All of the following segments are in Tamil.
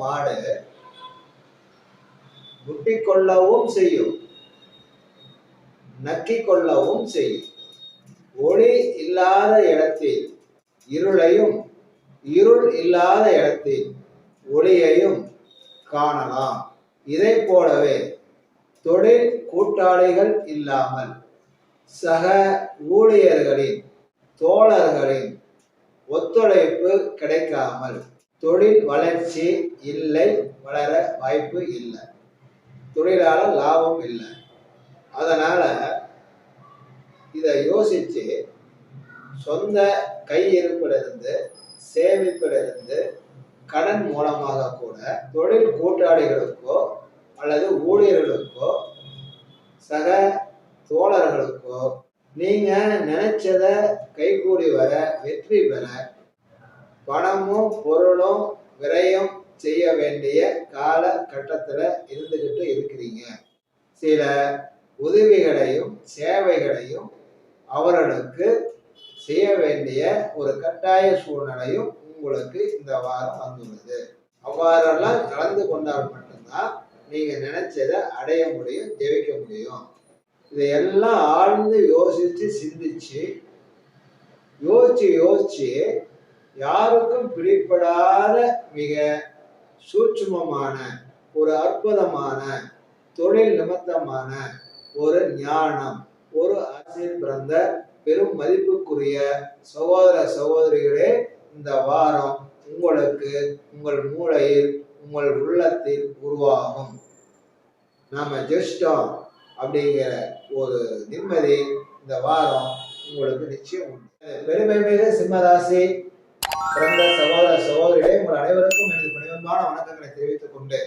மாடு முட்டிக் கொள்ளவும் செய்யும். நக்கிக் கொள்ளவும் செய்யும். ஒளி இல்லாத இடத்தில் இருளையும் இருள் இல்லாத இடத்தில் ஒளியையும் காணலாம். இதை போலவே தொழில் கூட்டாளிகள் இல்லாமல் சக ஊழியர்களின் தோழர்களின் ஒத்துழைப்பு கிடைக்காமல் தொழில் வளர்ச்சி இல்லை வளர வாய்ப்பு இல்லை. தொழிலால லாபம் இல்லை. அதனால இதை யோசிச்சு சொந்த கையிருப்பிலிருந்து சேமிப்பிலிருந்து கடன் மூலமாக கூட தொழில் கூட்டாளிகளுக்கோ அல்லது ஊழியர்களுக்கோ சக தோழர்களுக்கோ நீங்க நினைச்சத கைகூடி வர வெற்றி பெற பணமும் பொருளும் விரயம் செய்ய வேண்டிய கால கட்டத்துல இருந்துகிட்டு இருக்கிறீங்க. சில உதவிகளையும் சேவைகளையும் அவர்களுக்கு செய்ய வேண்டிய ஒரு கட்டாய சூழ்நிலையும் உங்களுக்கு இந்த வாரம் வந்துள்ளது. அவ்வாறெல்லாம் கலந்து கொண்டால் மட்டும்தான் நீங்க நினைச்சதை அடைய முடியும் ஜெயிக்க முடியும். இதையெல்லாம் ஆழ்ந்து யோசிச்சு சிந்திச்சு யோசிச்சு யோசிச்சு யாருக்கும் பிடிப்படாத மிக சூட்சுமமான ஒரு அற்புதமான தொழில் நிமித்தமான ஒரு ஞானம் ஒரு ஆசிரியர் பிறந்த பெரும் மதிப்புக்குரிய சகோதர சகோதரிகளே இந்த வாரம் உங்களுக்கு உங்கள் மூளையில் உங்கள் உள்ளத்தில் உருவாகும். நாம ஜெயிச்சிட்டோம் அப்படிங்கிற ஒரு நிம்மதி இந்த வாரம் உங்களுக்கு நிச்சயம் உண்டு. பெருமை மிக சிம்மராசி பிறந்த சகோதர சகோதரிகளே உங்கள் அனைவருக்கும் எனது பணிவன்பான வணக்கங்களை தெரிவித்துக் கொண்டு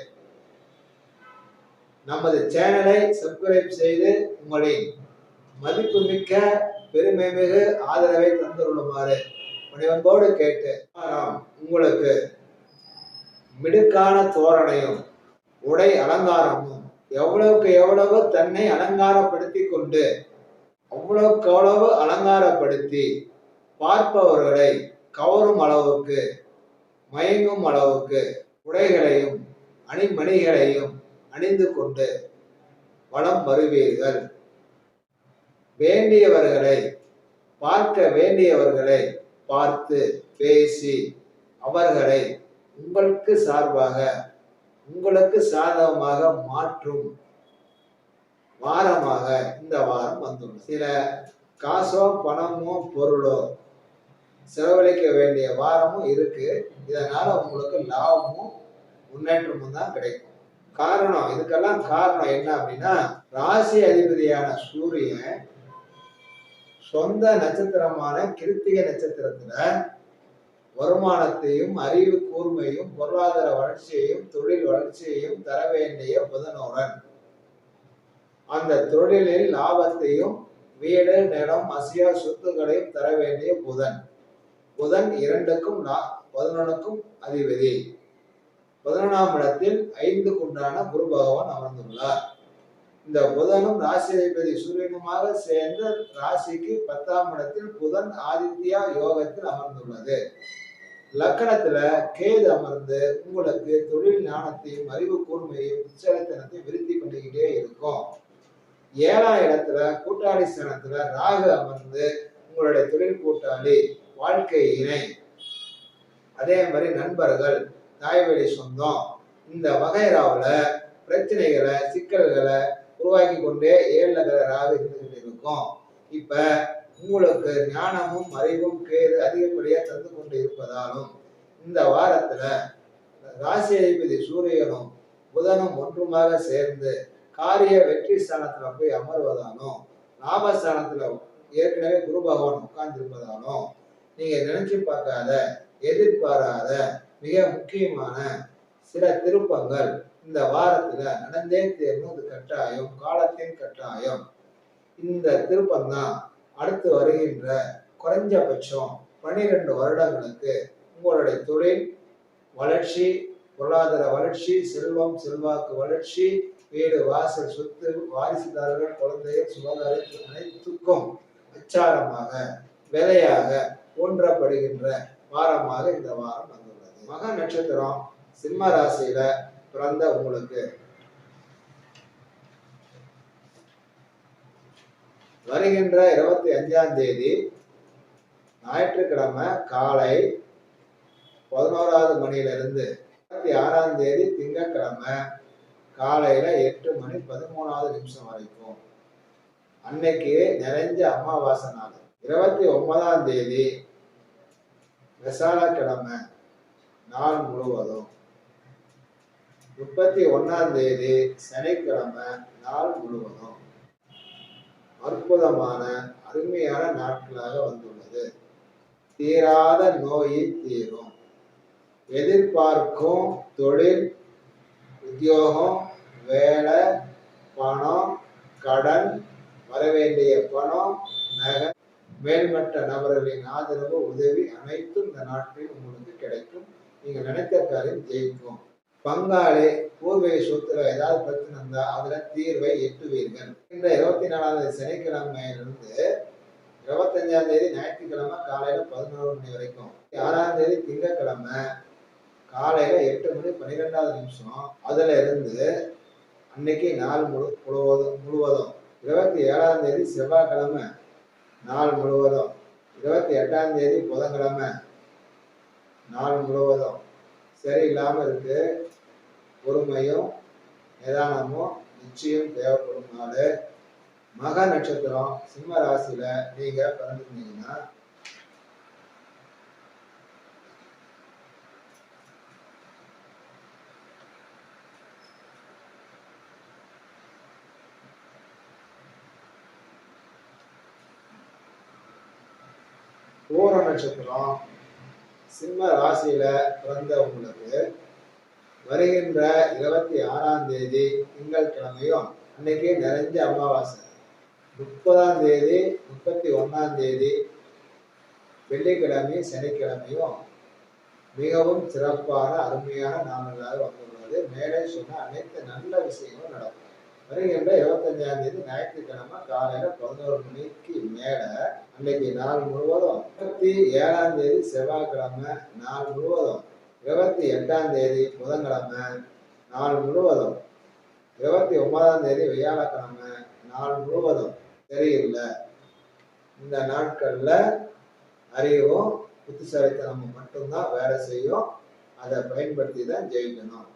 நமது சேனலை சப்ஸ்கிரைப் செய்து உங்களின் மதிப்புமிக்க பெருமை மிகு ஆதரவை தந்துள்ளமாறு பணிவன்போடு கேட்டு உங்களுக்கு மிடுக்கான தோரணையும் உடை அலங்காரமும் எவ்வளவுக்கு எவ்வளவு தன்னை அலங்காரப்படுத்தி கொண்டு அவ்வளவுக்கு அவ்வளவு அலங்காரப்படுத்தி பார்ப்பவர்களை கவரும் அளவுக்கு மயங்கும் அளவுக்கு உடைகளையும் அணிமணிகளையும் அணிந்து கொண்டு வளம் வருவீர்கள். வேண்டியவர்களை பார்க்க வேண்டியவர்களை பார்த்து பேசி அவர்களை உங்களுக்கு சார்பாக உங்களுக்கு சாதகமாக மாற்றும் வாரமாக இந்த வாரம் வந்துள்ளது. சில காசோ பணமோ பொருளோ செலவழிக்க வேண்டிய வாரமும் இருக்கு. இதனால உங்களுக்கு லாபமும் முன்னேற்றமும் தான் கிடைக்கும். காரணம் இதுக்கெல்லாம் காரணம் என்ன அப்படின்னா ராசி அதிபதியான சூரியன் சொந்த நட்சத்திரமான கிருத்திகை நட்சத்திரத்துல வருமானத்தையும் அறிவு கூர்மையும் பொருளாதார வளர்ச்சியையும் தொழில் வளர்ச்சியையும் தர வேண்டிய புதனுடன் அந்த தொழிலில் லாபத்தையும் வீடு நிலம் அசியா சொத்துக்களையும் தர வேண்டிய புதன். புதன் இரண்டுக்கும் நா- அதிபதி. பதினொன்றாம் இடத்தில் ஐந்துக்கு உண்டான குரு பகவான் அமர்ந்துள்ளார். இந்த புதனும் ராசி அதிபதி சூரியனுமாக சேர்ந்து ராசிக்கு பத்தாம் இடத்தில் புதன் ஆதித்யா யோகத்தில் அமர்ந்துள்ளது. லக்கணத்துல கேது அமர்ந்து உங்களுக்கு தொழில் ஞானத்தையும் அறிவு கூர்மையையும் உச்சரித்தனத்தையும் விருத்தி பண்ணிக்கிட்டே இருக்கும். ஏழாம் இடத்துல கூட்டாளி ஸ்தானத்துல ராகு அமர்ந்து உங்களுடைய தொழில் கூட்டாளி. வாழ்க்கை இணை அதே மாதிரி நண்பர்கள் தாய்வழி சொந்தம் இந்த வகைராவில் பிரச்சனைகளை சிக்கல்களை உருவாக்கி கொண்டே ஏழு ராகு இருந்துகிட்டு இருக்கும் இப்ப உங்களுக்கு ஞானமும் அறிவும் கேது அதிகப்படியாக தந்து கொண்டு இருப்பதாலும் இந்த வாரத்துல ராசி அதிபதி சூரியனும் புதனும் ஒன்றுமாக சேர்ந்து காரிய வெற்றி ஸ்தானத்துல போய் அமர்வதாலும் லாபஸ்தானத்துல ஏற்கனவே குரு பகவான் உட்கார்ந்திருப்பதாலும் நீங்க நினைச்சு பார்க்காத எதிர்பாராத மிக முக்கியமான சில திருப்பங்கள் இந்த வாரத்துல நடந்தே தேர்ணும். இது கட்டாயம் காலத்தின் கட்டாயம். இந்த திருப்பம் தான் அடுத்து வருகின்ற குறைஞ்சபட்சம் பன்னிரெண்டு வருடங்களுக்கு உங்களுடைய தொழில் வளர்ச்சி பொருளாதார வளர்ச்சி செல்வம் செல்வாக்கு வளர்ச்சி வீடு வாசல் சொத்து வாரிசுதாரர்கள் குழந்தைகள் சுகாதாரத்தில் அனைத்துக்கும் அச்சாரமாக விலையாக போன்றப்படுகின்ற வாரமாக இந்த வாரம் வந்துள்ளது. மக நட்சத்திரம் சிம்ம ராசியில பிறந்த உங்களுக்கு. வருகின்ற இருபத்தி அஞ்சாம் தேதி ஞாயிற்றுக்கிழமை காலை பதினோராவது மணியிலிருந்து இருபத்தி ஆறாம் தேதி திங்கட்கிழமை காலையில எட்டு மணி பதிமூணாவது நிமிஷம் வரைக்கும். அன்னைக்கு நிறைஞ்ச அமாவாசை நாள். இருபத்தி ஒன்பதாம் தேதி விசாலக்கிழமை நாள் முழுவதும் முப்பத்தி ஒன்னாம் தேதி சனிக்கிழமை நாள் முழுவதும் அற்புதமான அருமையான நாட்களாக வந்துள்ளது. தீராத நோயை தீரும். எதிர்பார்க்கும் தொழில் உத்தியோகம் வேலை பணம் கடன் வரவேண்டிய பணம் நகை மேல்மட்ட நபர்களின் ஆதரவு உதவி அனைத்தும் இந்த நாட்டில் உங்களுக்கு கிடைக்கும். நீங்கள் நினைத்த காரியம் ஜெயிக்கும். பங்காளி பூர்வீக சொத்துல ஏதாவது பிரச்சனை இருந்தா அதுல தீர்வை எட்டுவீர்கள். இந்த இருபத்தி நாலாம் தேதி சனிக்கிழமையிலிருந்து இருபத்தஞ்சாம் தேதி ஞாயிற்றுக்கிழமை காலையில பதினோரு மணி வரைக்கும். ஆறாம் தேதி திங்கக்கிழமை காலையில எட்டு மணி பன்னிரெண்டாவது நிமிஷம். அதுல இருந்து அன்னைக்கு நாள் முழு முழுவதும் முழுவதும் இருபத்தி ஏழாம் தேதி செவ்வாய்க்கிழமை நாள் முழுவதும். இருபத்தி எட்டாம் தேதி புதன்கிழமை. நாள் முழுவதும். சரியில்லாமல் இருக்கு. பொறுமையும் நிதானமும் நிச்சயம் தேவைப்படும் நாள். மக நட்சத்திரம் சிம்ம ராசியில நீங்க பிறந்திருந்தீங்கன்னா பூர நட்சத்திரம் சிம்ம ராசியில பிறந்தவங்களுக்கு வருகின்ற இருபத்தி ஆறாம் தேதி திங்கட்கிழமையும் அன்னைக்கு நிறைஞ்ச அமாவாசை. முப்பதாம் தேதி முப்பத்தி ஒன்னாம் தேதி வெள்ளிக்கிழமை சனிக்கிழமையும் மிகவும் சிறப்பான அருமையான நாள்களாக வந்துள்ளது மேலே சொன்ன அனைத்து நல்ல விஷயங்களும் நடக்கும். வருகின்ற இருபத்தஞ்சாம் தேதி ஞாயிற்றுக்கிழமை காலையில பதினோரு மணிக்கு மேல அன்னைக்கு நாள் முழுவதும் இருபத்தி ஏழாம் தேதி செவ்வாய்க்கிழமை நாள் முழுவதும் இருபத்தி எட்டாம் தேதி புதன்கிழமை நாள் முழுவதும் இருபத்தி ஒன்பதாம் தேதி வியாழக்கிழமை நாள் முழுவதும் தெரியல இந்த நாட்கள்ல அறிவும் புத்திசாலித்தனமும் மட்டும்தான் வேலை செய்யும். அதை பயன்படுத்தி தான் ஜெயிக்கணும்.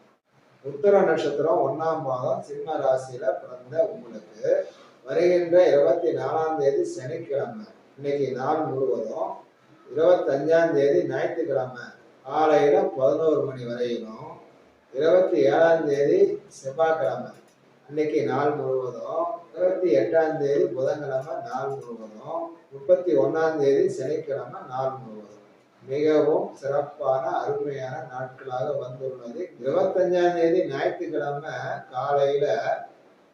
உத்தர நட்சத்திரம் ஒன்னாம் மாதம் சிம்ம ராசியில பிறந்த உங்களுக்கு. வருகின்ற இருபத்தி நாலாம் தேதி சனிக்கிழமை. இன்னைக்கு நாள் முழுவதும் இருபத்தஞ்சாம் தேதி ஞாயிற்றுக்கிழமை. காலையில பதினோரு மணி வரையிலும் இருபத்தி ஏழாம் தேதி செவ்வாய்க்கிழமை. இன்னைக்கு நாள் முழுவதும் இருபத்தி எட்டாம் தேதி புதன்கிழமை நாள் முழுவதும் முப்பத்தி ஒன்னாம் தேதி சனிக்கிழமை நாள் முழுவதும். மிகவும் சிறப்பான அருமையான நாட்களாக வந்துள்ளது. இருபத்தஞ்சாம் தேதி ஞாயிற்றுக்கிழமை காலையில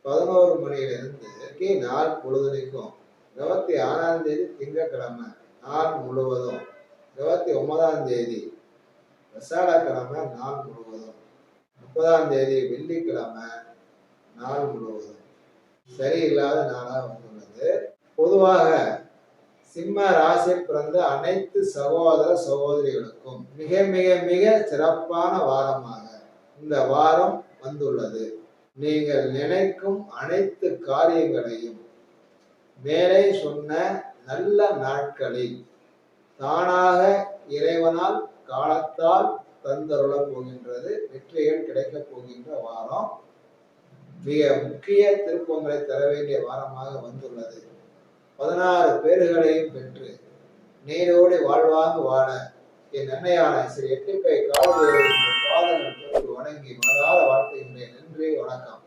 பதினோரு மணியிலிருந்து நாள் பொழுதுனைக்கும் இருபத்தி ஆறாம் தேதி திங்கக்கிழமை நாள் முழுவதும். இருபத்தி ஒன்பதாம் தேதி விசாலக்கிழமை நாள் முழுவதும். முப்பதாம் தேதி வெள்ளிக்கிழமை நாள் முழுவதும். சரியில்லாத நாளாக வந்துள்ளது. பொதுவாக சிம்ம ராசியில் பிறந்த அனைத்து சகோதர சகோதரிகளுக்கும் மிக மிக மிக சிறப்பான வாரமாக இந்த வாரம் வந்துள்ளது. நீங்கள் நினைக்கும் அனைத்து காரியங்களையும் மேலே சொன்ன நல்ல நாட்களில் தானாக இறைவனால் காலத்தால் தந்தருள போகின்றது வெற்றிகள் கிடைக்கப் போகின்ற வாரம். மிக முக்கிய திருப்பங்களை தர வேண்டிய வாரமாக வந்துள்ளது. பதினாறு பேர்களையும் பெற்று நீரோடு வாழ்வாங்க வாழ என் அன்னையான ஸ்ரீ எட்டுக்கை காவல் பாதங்கள் வணங்கி மனதார வாழ்த்துகின்றேன். நன்றி வணக்கம்.